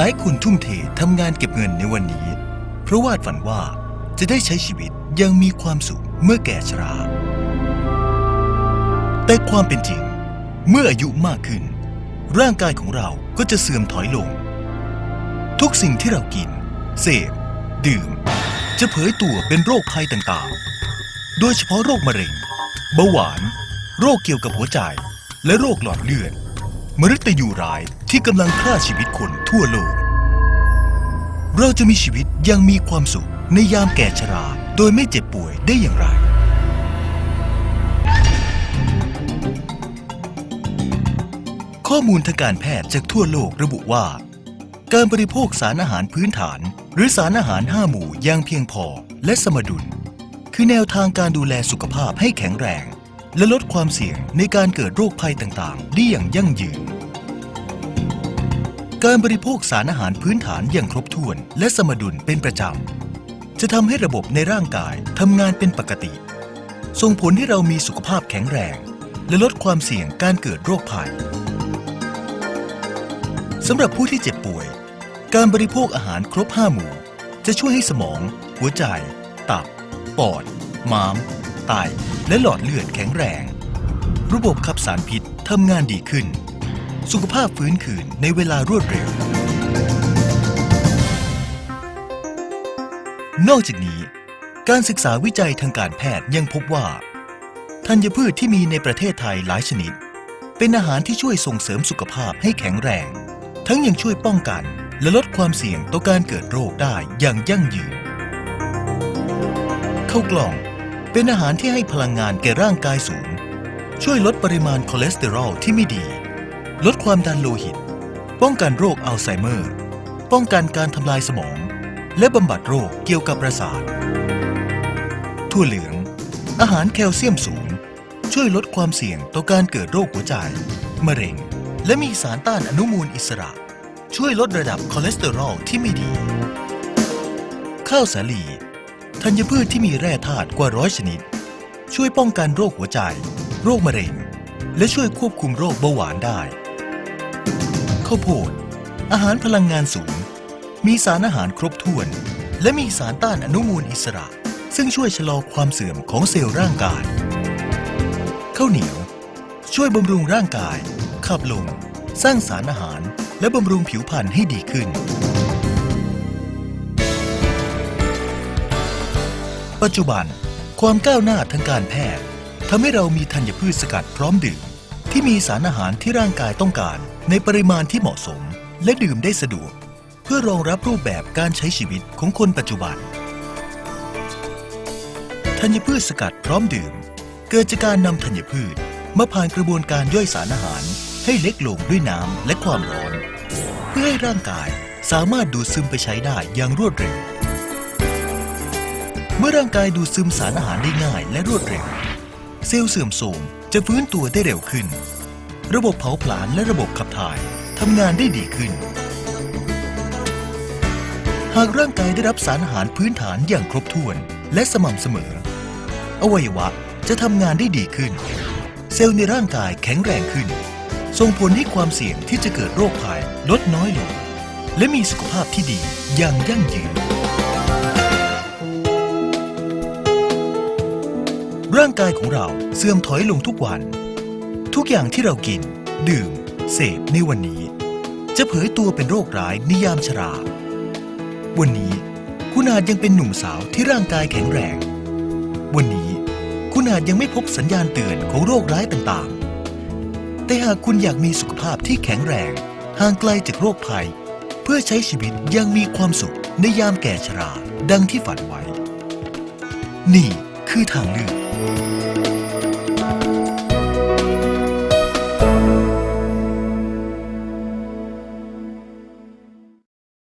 ลายคนทุ่มเททำงานเก็บเงินในวันนี้ เพราะวาดฝันว่าจะได้ใช้ชีวิตยังมีความสุขเมื่อแก่ชรา แต่ความเป็นจริง เมื่ออายุมากขึ้น ร่างกายของเราก็จะเสื่อมถอยลง ทุกสิ่งที่เรากิน เสพ ดื่ม จะเผยตัวเป็นโรคภัยต่างๆ โดยเฉพาะโรคมะเร็ง เบาหวาน โรคเกี่ยวกับหัวใจ และโรคหลอดเลือด มฤตยูร้ายที่กำลังฆ่าชีวิตคนทั่วโลก เราจะมีชีวิตยังมีความสุขในยามแก่ชรา โดยไม่เจ็บป่วยได้อย่างไร ข้อมูลทางการแพทย์จากทั่วโลกระบุว่า การบริโภคสารอาหารพื้นฐาน หรือสารอาหาร 5 หมู่อย่างเพียงพอและสมดุล คือแนวทางการดูแลสุขภาพให้แข็งแรง และลดความเสี่ยงในการเกิดโรคภัยต่างๆ ได้อย่างยั่งยืน การบริโภคสารอาหารพื้นฐานอย่างครบถ้วน และสมดุลเป็นประจำ จะทำให้ระบบในร่างกายทำงานเป็นปกติ ส่งผลให้เรามีสุขภาพแข็งแรง และลดความเสี่ยงการเกิดโรคภัยสำหรับผู้ที่เจ็บป่วย การบริโภคอาหารครบ5หมู่ จะช่วยให้สมอง หัวใจ ตับ ปอด ม้าม ไตและหลอดเลือดแข็งแรง ระบบขับสารพิษทำงานดีขึ้น สุขภาพฟื้นคืนในเวลารวดเร็ว นอกจากนี้ การศึกษาวิจัยทางการแพทย์ยังพบว่า ธัญพืชที่มีในประเทศไทยหลายชนิด เป็นอาหารที่ช่วยส่งเสริมสุขภาพให้แข็งแรง ทั้งยังช่วยป้องกันและลดความเสี่ยงต่อการเกิดโรคได้อย่างยั่งยืน เข้ากล่อง เป็นอาหารที่ให้พลังงานแก่ร่างกายสูง ช่วยลดปริมาณคอเลสเตอรอลที่ไม่ดี ลดความดันโลหิต ป้องกันโรคอัลไซเมอร์ ป้องกันการทำลายสมอง และบำบัดโรคเกี่ยวกับประสาทถั่วเหลือง อาหารแคลเซียมสูง ช่วยลดความเสี่ยงต่อการเกิดโรคหัวใจ มะเร็ง และมีสารต้านอนุมูลอิสระ ช่วยลดระดับคอเลสเตอรอลที่ไม่ดี ข้าวสาลี ธัญพืชที่มีแร่ธาตุกว่าร้อยชนิด ช่วยป้องกันโรคหัวใจ โรคมะเร็ง และช่วยควบคุมโรคเบาหวานได้ ข้าวโพด อาหารพลังงานสูง มีสารอาหารครบถ้วน และมีสารต้านอนุมูลอิสระ ซึ่งช่วยชะลอความเสื่อมของเซลล์ร่างกาย ข้าวเหนียว ช่วยบำรุงร่างกาย ขับลมสร้างสารอาหารและบำรุงผิวพรรณให้ดีขึ้น ปัจจุบัน ความก้าวหน้าทางการแพทย์ทำให้เรามีธัญพืชสกัดพร้อมดื่ม ที่มีสารอาหารที่ร่างกายต้องการ ในปริมาณที่เหมาะสม และดื่มได้สะดวก เพื่อรองรับรูปแบบการใช้ชีวิตของคนปัจจุบันธัญพืชสกัดพร้อมดื่ม เกิดจากการนำธัญพืชมาผ่านกระบวนการย่อยสารอาหาร ให้เล็กลงด้วยน้ำและความร้อน เพื่อให้ร่างกายสามารถดูดซึมไปใช้ได้อย่างรวดเร็ว เมื่อร่างกายดูดซึมสารอาหารได้ง่ายและรวดเร็ว เซลล์เสื่อมโทรมจะฟื้นตัวได้เร็วขึ้น ระบบเผาผลาญและระบบขับถ่ายทำงานได้ดีขึ้น หากร่างกายได้รับสารอาหารพื้นฐานอย่างครบถ้วนและสม่ำเสมอ อวัยวะจะทำงานได้ดีขึ้น เซลล์ในร่างกายแข็งแรงขึ้น ส่งผลให้ความเสี่ยงที่จะเกิดโรคภัยลดน้อยลง และมีสุขภาพที่ดีอย่างยั่งยืน ร่างกายของเราเสื่อมถอยลงทุกวัน ทุกอย่างที่เรากิน ดื่ม เสพในวันนี้ จะเผยตัวเป็นโรคร้ายในยามชรา วันนี้คุณอาจยังเป็นหนุ่มสาวที่ร่างกายแข็งแรง วันนี้คุณอาจยังไม่พบสัญญาณเตือนของโรคร้ายต่างๆ แต่หากคุณอยากมีสุขภาพที่แข็งแรง ห่างไกลจากโรคภัย เพื่อใช้ชีวิตอยังมีความสุขในยามแก่ชรา ดังที่ฝันไว้ นี่คือทางเลือก Thank you.